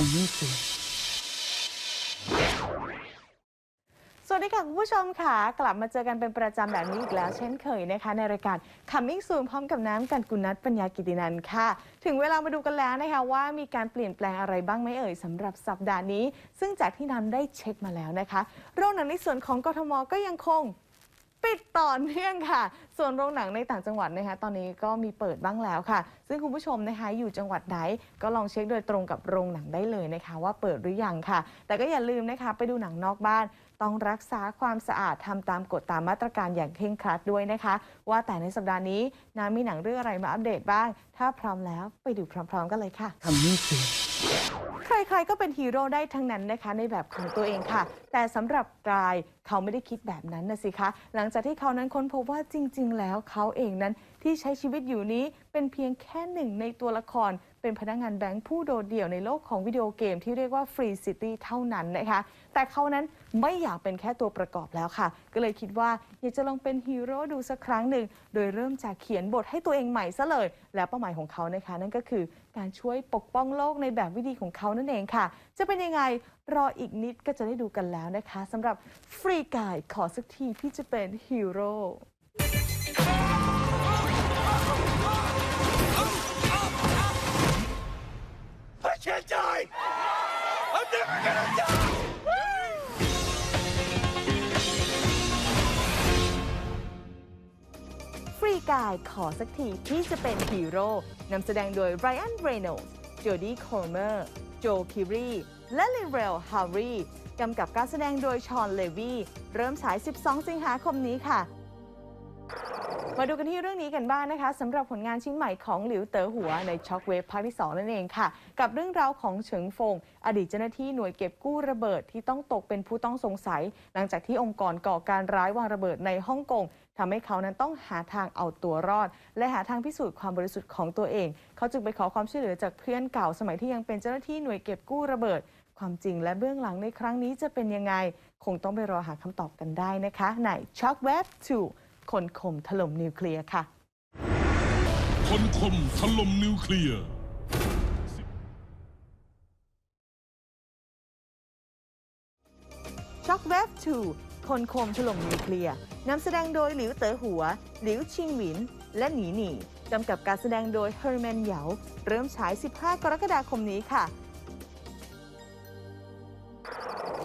Coming soon สวัสดีค่ะ คุณผู้ชมค่ะ กลับมาเจอกันเป็นประจำแบบนี้อีกแล้ว เช่นเคยนะคะ ในรายการ Coming Soon พร้อมกับน้ำกันกุนัทปัญญากิตินันท์ค่ะ ถึงเวลามาดูกันแล้วนะคะว่ามีการเปลี่ยนแปลงอะไรบ้างไหมเอ่ยสำหรับสัปดาห์นี้ ซึ่งจากที่น้ำได้เช็คมาแล้วนะคะ โรงหนังในส่วนของกทมก็ยังคง ปิดต่อเนื่องค่ะ ส่วนโรงหนังในต่างจังหวัดนะคะตอนนี้ก็มีเปิดบ้างแล้วค่ะ ซึ่งคุณผู้ชมนะคะอยู่จังหวัดไหนก็ลองเช็คโดยตรงกับโรงหนังได้เลยนะคะ ว่าเปิดหรือยังค่ะ แต่ก็อย่าลืมนะคะไปดูหนังนอกบ้าน ต้องรักษาความสะอาดทำตามกฎตามมาตรการอย่างเคร่งครัดด้วยนะคะ ว่าแต่ในสัปดาห์นี้น้ำมีหนังเรื่องอะไรมาอัปเดตบ้าง ถ้าพร้อมแล้วไปดูพร้อม ๆ กันเลยค่ะ Coming soon ใครๆก็เป็นฮีโร่ได้ทั้งนั้นนะคะในแบบของตัวเองค่ะ แต่สำหรับกาย เขาไม่ได้คิดแบบนั้นนะสิคะ หลังจากที่เขานั้นค้นพบว่าจริง ๆ แล้วเขาเองนั้นที่ใช้ชีวิตอยู่นี้เป็นเพียงแค่หนึ่งในตัวละคร เป็นพนักงานแบงค์ผู้โดดเดี่ยวในโลกของวิดีโอเกมที่เรียกว่า Free City เท่านั้นนะคะ แต่เขานั้นไม่อยากเป็นแค่ตัวประกอบแล้วค่ะ ก็เลยคิดว่าอยากจะลองเป็นฮีโร่ดูสักครั้งหนึ่ง โดยเริ่มจากเขียนบทให้ตัวเองใหม่ซะเลย แล้วเป้าหมายของเขานะคะ นั่นก็คือการช่วยปกป้องโลกในแบบวิธีของเขานั่นเองค่ะ จะเป็นยังไง รออีกนิดก็จะได้ดูกันแล้วนะคะสำหรับฟรีกายขอสักทีพี่จะเป็นฮีโร่ฟรีกายขอสักทีที่จะเป็นฮีโร่นำแสดงโดยไรอันเรโน l ์โจดี้โคอร์เมอร์ โจคิรี และลิเรลฮารีกำกับการแสดงโดยชอนเลวีเริ่มฉาย 12 สิงหาคมนี้ค่ะ มาดูกันที่เรื่องนี้กันบ้างนะคะสำหรับผลงานชิ้นใหม่ของหลิวเต๋อหัวในช็อคเวฟภาคที่ 2 นั่นเองค่ะ กับเรื่องราวของเฉิงฟง อดีตเจ้าหน้าที่หน่วยเก็บกู้ระเบิดที่ต้องตกเป็นผู้ต้องสงสัย หลังจากที่องค์กรก่อการร้ายวางระเบิดในฮ่องกง ทำให้เขานั้นต้องหาทางเอาตัวรอด และหาทางพิสูจน์ความบริสุทธิ์ของตัวเอง เขาจึงไปขอความช่วยเหลือจากเพื่อนเก่าสมัยที่ยังเป็นเจ้าหน้าที่หน่วยเก็บกู้ระเบิด ความจริงและเบื้องหลังในครั้งนี้จะเป็นยังไง คงต้องไปรอหาคำตอบกันได้นะคะใน Shock Web 2คนข่มถล่มนิวเคลียร์ค่ะ คนคมถล่มนิวเคลียร์ช็อคเวฟ2 คนโคมถล่มนิวเคลียร์นำแสดงโดยหลิวเต๋อหัว หลิวชิงหวิน และหนีหนีกำกับการแสดงโดยเฮอร์แมนเหยาเริ่มฉาย 15 กรกฎาคมนี้ค่ะ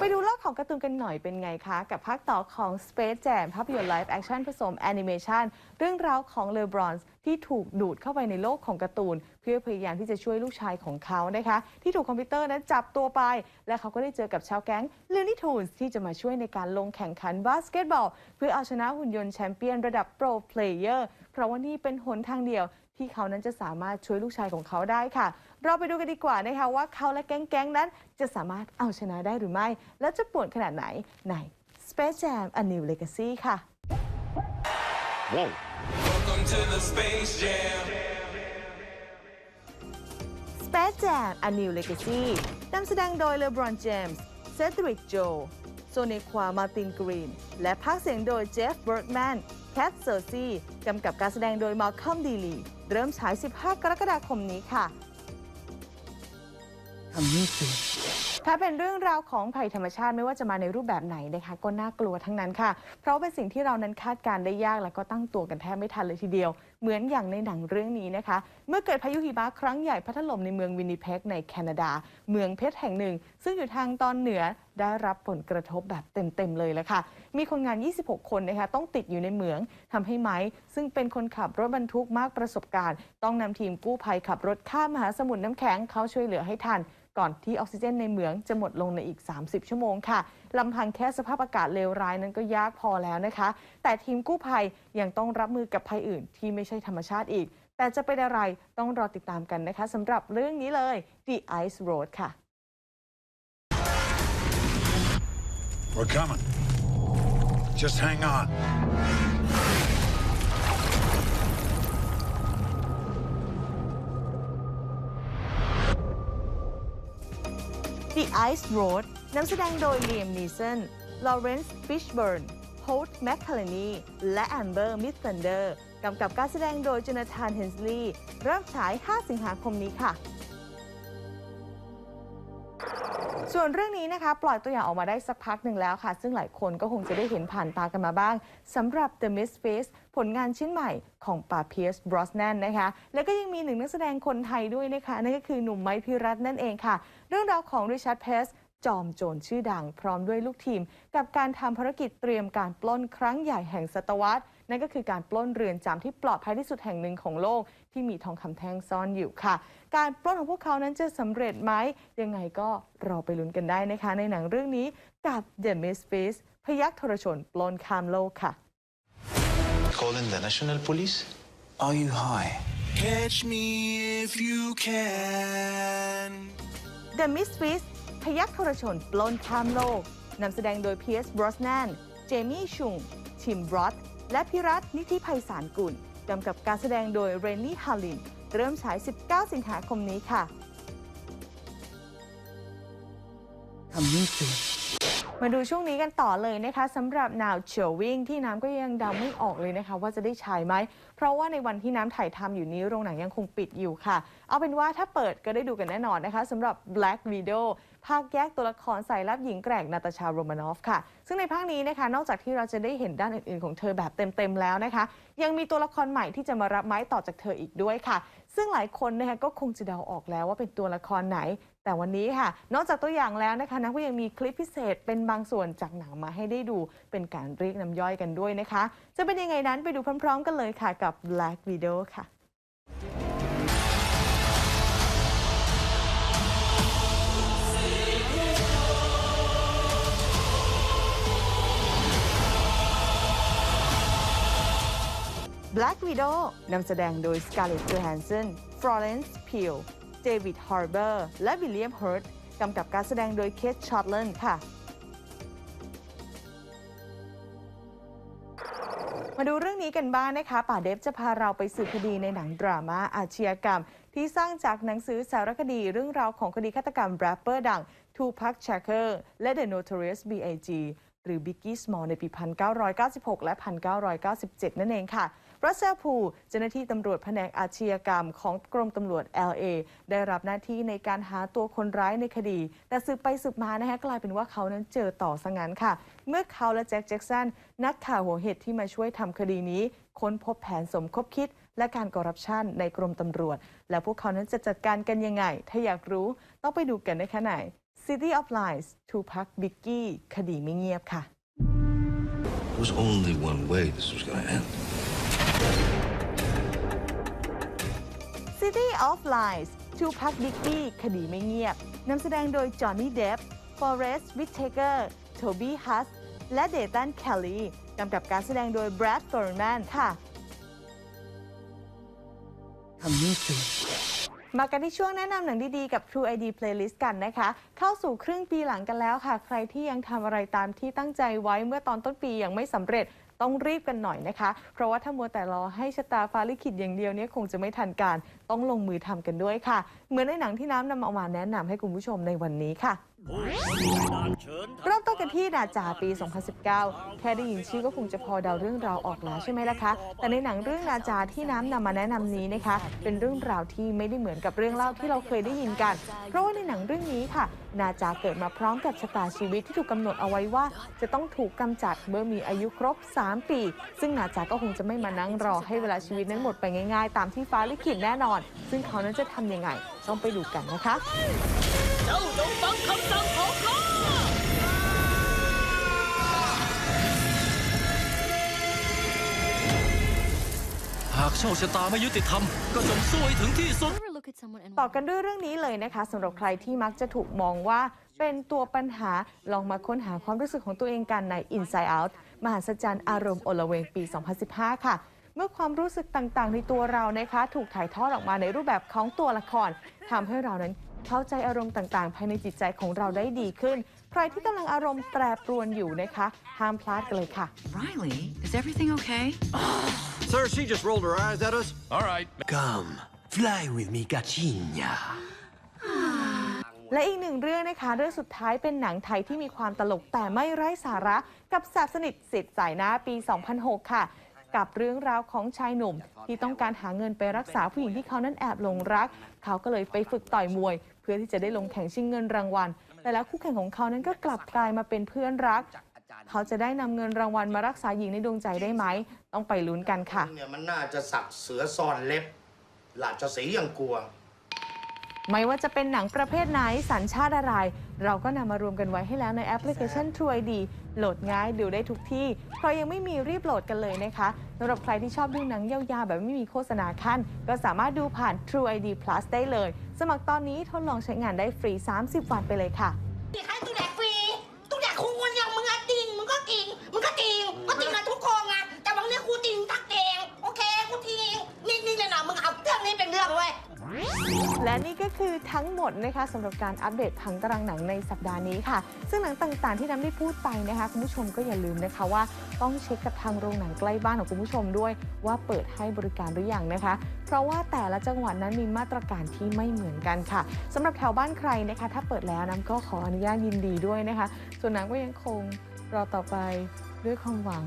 ไปดูโลกของการ์ตูนกันหน่อยเป็นไงคะ กับภาคต่อของ Space Jam ภาพยนตร์ไลฟ์แอคชั่นผสมแอนิเมชันเรื่องราวของเลบรอนส์ที่ถูกดูดเข้าไปในโลกของการ์ตูน เพื่อพยายามที่จะช่วยลูกชายของเขานะคะ ที่ถูกคอมพิวเตอร์นั้นจับตัวไป และเขาก็ได้เจอกับชาวแก๊ง l o o n y t u n e s ที่จะมาช่วยในการลงแข่งขันบาสเกตบอล เพื่อเอาชนะหุ่นยนต์แชมเปี้ยนระดับโปรเพลเยอร์เพราะว่านี่เป็นหนทางเดียวที่เขานั้นจะสามารถช่วยลูกชายของเขาได้ค่ะเราไปดูกันดีกว่านะคะว่าเขาและแก๊งๆนั้น จะสามารถเอาชนะได้หรือไม่ และจะปวดขนาดไหนใน Space Jam A New Legacy ค่ะ Welcome to the Space Jam. Space Jam A New Legacy นำแสดงโดยเลบรอนเจมส์เซดริกโจโซเนความาตินกรีน และภาคเสียงโดยเจฟเบิร์กแมนแคทเซอร์ซีกำกับการแสดงโดยมาร์คอมดีลี เริ่มฉาย 15 กรกฎาคมนี้ค่ะ Coming soon ถ้าเป็นเรื่องราวของภัยธรรมชาติไม่ว่าจะมาในรูปแบบไหนนะคะก็น่ากลัวทั้งนั้นค่ะ เพราะเป็นสิ่งที่เรานั้นคาดการณ์ได้ยากแล้วก็ตั้งตัวกันแทบไม่ทันเลยทีเดียว เหมือนอย่างในหนังเรื่องนี้นะคะ เมื่อเกิดพายุหิมะครั้งใหญ่พัดถล่มในเมืองวินนิเพกในแคนาดา เมืองเพชรแห่งหนึ่ง ซึ่งอยู่ทางตอนเหนือได้รับผลกระทบแบบเต็มๆเลยละค่ะ มีคนงาน 26 คนนะคะต้องติดอยู่ในเหมืองทำให้ไม้ซึ่งเป็นคนขับรถบรรทุกมากประสบการณ์ ต้องนำทีมกู้ภัยขับรถข้ามมหาสมุทรน้ำแข็งเข้าช่วยเหลือให้ทัน ก่อนที่ออกซิเจนในเหมืองจะหมดลงในอีก 30 ชั่วโมงค่ะลำพังแค่สภาพอากาศเลวร้ายนั้นก็ยากพอแล้วนะคะ แต่ทีมกู้ภัยยังต้องรับมือกับภัยอื่นที่ไม่ใช่ธรรมชาติอีก แต่จะเป็นอะไรต้องรอติดตามกันนะคะสำหรับเรื่องนี้เลย The Ice Road ค่ะ We're coming. Just hang on. The Ice Road นำแสดงโดยเลียมนีสันลอเรนซ์ฟิชเบิร์นโฮลต์แมคคาเลนีและแอมเบอร์มิสเซนเดอร์กำกับการแสดงโดยจนาธานเฮนสลีย์เริ่มฉาย 5 สิงหาคมนี้ค่ะ ส่วนเรื่องนี้นะคะ ปล่อยตัวอย่างออกมาได้สักพักหนึ่งแล้วค่ะ ซึ่งหลายคนก็คงจะได้เห็นผ่านตากันมาบ้างสำหรับ The Misfits ผลงานชิ้นใหม่ของป่าเพียสบรอสแนนนะคะ แล้วก็ยังมีหนึ่งนักแสดงคนไทยด้วยนะคะ นั่นก็คือหนุ่มไม้พิรัตน์นั่นเองค่ะ เรื่องราวของริชาร์ดเพสจอมโจรชื่อดังพร้อมด้วยลูกทีม กับการทำภารกิจเตรียมการปล้นครั้งใหญ่แห่งศตวรรษ นั่นก็คือการปล้นเรือนจำที่ปลอดภัยที่สุดแห่งหนึ่งของโลก ที่มีทองคำแท่งซ่อนอยู่ค่ะ การปล้นของพวกเขานั้นจะสำเร็จไหมยังไงก็รอไปลุ้นกันได้นะคะ ในหนังเรื่องนี้กับ The Misfits พยักทรชนปล้นข้ามโลกค่ะ Calling the national police? Are you high? Catch me if you can. The Misfits พยักทรชนปล้นข้ามโลกนำแสดงโดย Pierce Brosnan เจมี่ชุงทิมบรอต และพิรัตน์นิธิภัยสารกุลกำกับการแสดงโดยเรนนี่ฮาลิน เริ่มฉาย 19 สิงหาคมนี้ค่ะมาดูช่วงนี้กันต่อเลยนะคะสำหรับนาวเฉียววิ่งที่น้ำก็ยังเดาไม่ออกเลยนะคะ ว่าจะได้ฉายไหม เพราะว่าในวันที่น้ำถ่ายทำอยู่นี้โรงหนังยังคงปิดอยู่ค่ะ เอาเป็นว่าถ้าเปิดก็ได้ดูกันแน่นอนนะคะสำหรับ Black Widow ภาคแยกตัวละครสายลับหญิงแกร่งนาตาชาโรมานอฟค่ะ ซึ่งในภาคนี้นะคะ นอกจากที่เราจะได้เห็นด้านอื่นๆ ของเธอแบบเต็มๆแล้วนะคะ ยังมีตัวละครใหม่ที่จะมารับไม้ต่อจากเธออีกด้วยค่ะ ซึ่งหลายคนนะคะก็คงจะเดาออกแล้วว่าเป็นตัวละครไหน แต่วันนี้ค่ะ นอกจากตัวอย่างแล้วนะคะนักก็ยังมีคลิปพิเศษเป็นบางส่วนจากหนังมาให้ได้ดู เป็นการเรียกน้ำย่อยกันด้วยนะคะ จะเป็นยังไงนั้นไปดูพร้อม ๆ กันเลยค่ะกับ Black Widow ค่ะ Black Widow นำแสดงโดย Scarlett Johansson Florence Pugh David Harbour และ William Hurt กำกับการแสดงโดย Kate Shortland ค่ะ มาดูเรื่องนี้กันบ้างนะคะ ป่าเดฟจะพาเราไปสืบคดีในหนังดราม่าอาชญากรรม ที่สร้างจากหนังสือสารคดีเรื่องราวของคดีฆาตกรรมแรปเปอร์ดัง Tupac Shakur และ The Notorious B.I.G. หรือ Biggie Small ในปี 1996 และ 1997 นั่นเองค่ะ รัสเซลพูเจ้าหน้าที่ตำรวจแผนกอาชญากรรมของกรมตำรวจ LA ได้รับหน้าที่ในการหาตัวคนร้ายในคดี แต่สืบไปสืบมานะคะกลายเป็นว่าเขานั้นเจอต่อซะงั้นค่ะ เมื่อเขาและแจ็คแจ็คสันนักข่าวหัวเหตุที่มาช่วยทำคดีนี้ ค้นพบแผนสมคบคิด และการคอร์รัปชันในกรมตำรวจ และพวกเขานั้นจะจัดการกันยังไง ถ้าอยากรู้ต้องไปดูกันนะคะไหน City of Lies Tupac Biggie คดีไม่เงียบค่ะ There was only one way this was going to end. City of Lies Tupac Biggie คดีไม่เงียบ นำแสดงโดยจอห์นนี่เดฟฟอเรสต์วิทเทเกอร์โทบี้ฮัสและเดตันแคลลีกำกับการแสดงโดยแบรดเฟอร์แมนค่ะมากันที่ช่วงแนะนำหนังดี ๆ กับ True ID Playlist กันนะคะ เข้าสู่ครึ่งปีหลังกันแล้วค่ะ ใครที่ยังทำอะไรตามที่ตั้งใจไว้เมื่อตอนต้นปียังไม่สำเร็จ ต้องรีบกันหน่อยนะคะ เพราะว่าถ้ามัวแต่รอให้ชะตาฟ้าลิขิตอย่างเดียวเนี่ยคงจะไม่ทันการ ต้องลงมือทำกันด้วยค่ะ เหมือนในหนังที่น้ำนำเอามาแนะนำให้คุณผู้ชมในวันนี้ค่ะ เริ่มต้นกันที่นาจาปี 2019 แค่ได้ยินชื่อก็คงจะพอเดาเรื่องราวออกแล้วใช่ไหมล่ะคะ แต่ในหนังเรื่องนาจาที่น้ำนำมาแนะนำนี้นะคะ เป็นเรื่องราวที่ไม่ได้เหมือนกับเรื่องเล่าที่เราเคยได้ยินกัน เพราะว่าในหนังเรื่องนี้ค่ะ นาจาเกิดมาพร้อมกับชะตาชีวิตที่ถูกกำหนดเอาไว้ว่า จะต้องถูกกำจัดเมื่อมีอายุครบ 3 ปี ซึ่งนาจาก็คงจะไม่มานั่งรอให้เวลาชีวิตนั้นหมดไปง่าย ๆ ตามที่ฟ้าลิขิตแน่นอน ซึ่งเขานั้นจะทำยังไงต้องไปดูกันนะคะ เจ้าจงฟังคำสั่งของข้าหากโชคชะตาไม่ยุติธรรม ก็จงสู้ให้ถึงที่สุด ต่อกันด้วยเรื่องนี้เลยนะคะสำหรับใครที่มักจะถูกมองว่าเป็นตัวปัญหาลองมาค้นหาความรู้สึกของตัวเองกันใน Inside Out มหัศจรรย์อารมณ์โอลเวงปี 2015 ค่ะ เมื่อความรู้สึกต่างๆ ในตัวเรานะคะ ถูกถ่ายทอดออกมาในรูปแบบของตัวละครทำให้เรานั้น เข้าใจอารมณ์ต่างๆ ภายในจิตใจของเราได้ดีขึ้น ใครที่กำลังอารมณ์แปรปรวนอยู่นะคะ ห้ามพลาดกันเลยค่ะ Riley, is everything okay? Sir, she just rolled her eyes at us. All right. Come, fly with me, Gachinya. และอีกหนึ่งเรื่องนะคะ เรื่องสุดท้ายเป็นหนังไทยที่มีความตลกแต่ไม่ไร้สาระกับแสบสนิทสิทธิ์สายหน้าปี 2006 ค่ะ กับเรื่องราวของชายหนุ่ม ที่ต้องการหาเงินไปรักษาผู้หญิงที่เขานั้นแอบหลงรัก เขาก็เลยไปฝึกต่อยมวยเพื่อที่จะได้ลงแข่งชิงเงินรางวัล แต่แล้วคู่แข่งของเขานั้นก็กลับกลายมาเป็นเพื่อนรัก เขาจะได้นำเงินรางวัลมารักษาหญิงในดวงใจได้ไหม ต้องไปลุ้นกันค่ะเนี่ยมันน่าจะสักเสือซ่อนเล็บ หลาดจะสีอย่างกลัว ไม่ว่าจะเป็นหนังประเภทไหนสัญชาติอะไร เราก็นำมารวมกันไว้ให้แล้วในแอปพลิเคชัน True ID โหลดง่ายดูได้ทุกที่ ใครยังไม่มีรีบโหลดกันเลยนะคะสำหรับใครที่ชอบดูหนังยาวๆ แบบไม่มีโฆษณาขั้น ก็สามารถดูผ่าน True ID Plus ได้เลย สมัครตอนนี้ทดลองใช้งานได้ฟรี 30 วันไปเลยค่ะ และนี่ก็คือทั้งหมดนะคะสำหรับการอัปเดตผังตารางหนังในสัปดาห์นี้ค่ะ ซึ่งหนังต่างๆ ที่น้ำได้พูดไปนะคะคุณผู้ชมก็อย่าลืมนะคะว่าต้องเช็คกับทางโรงหนังใกล้บ้านของคุณผู้ชมด้วย ว่าเปิดให้บริการหรือยังนะคะ เพราะว่าแต่ละจังหวัดนั้นมีมาตรการที่ไม่เหมือนกันค่ะสำหรับแถวบ้านใครนะคะ ถ้าเปิดแล้วน้ำก็ขออนุญาตยินดีด้วยนะคะ ส่วนน้ำก็ยังคงรอต่อไปด้วยความหวัง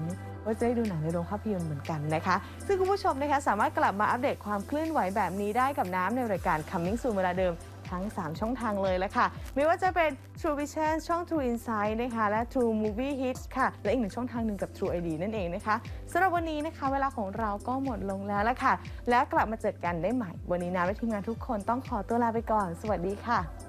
ว่าจะได้ดูหนังในโรงภาพยนตร์เหมือนกันนะคะ ซึ่งคุณผู้ชมนะคะสามารถกลับมาอัปเดตความเคลื่อนไหวแบบนี้ได้กับน้ำในรายการ Coming Soon เวลาเดิมทั้ง 3 ช่องทางเลยละค่ะ ไม่ว่าจะเป็น True Vision ช่อง True Insight นะคะ และ True Movie Hits ค่ะ และอีกหนึ่งช่องทางหนึ่งกับ True ID นั่นเองนะคะสำหรับวันนี้นะคะ เวลาของเราก็หมดลงแล้วละค่ะ แล้วกลับมาเจอกันได้ใหม่ วันนี้น้ำและทีมงานทุกคนต้องขอตัวลาไปก่อน สวัสดีค่ะ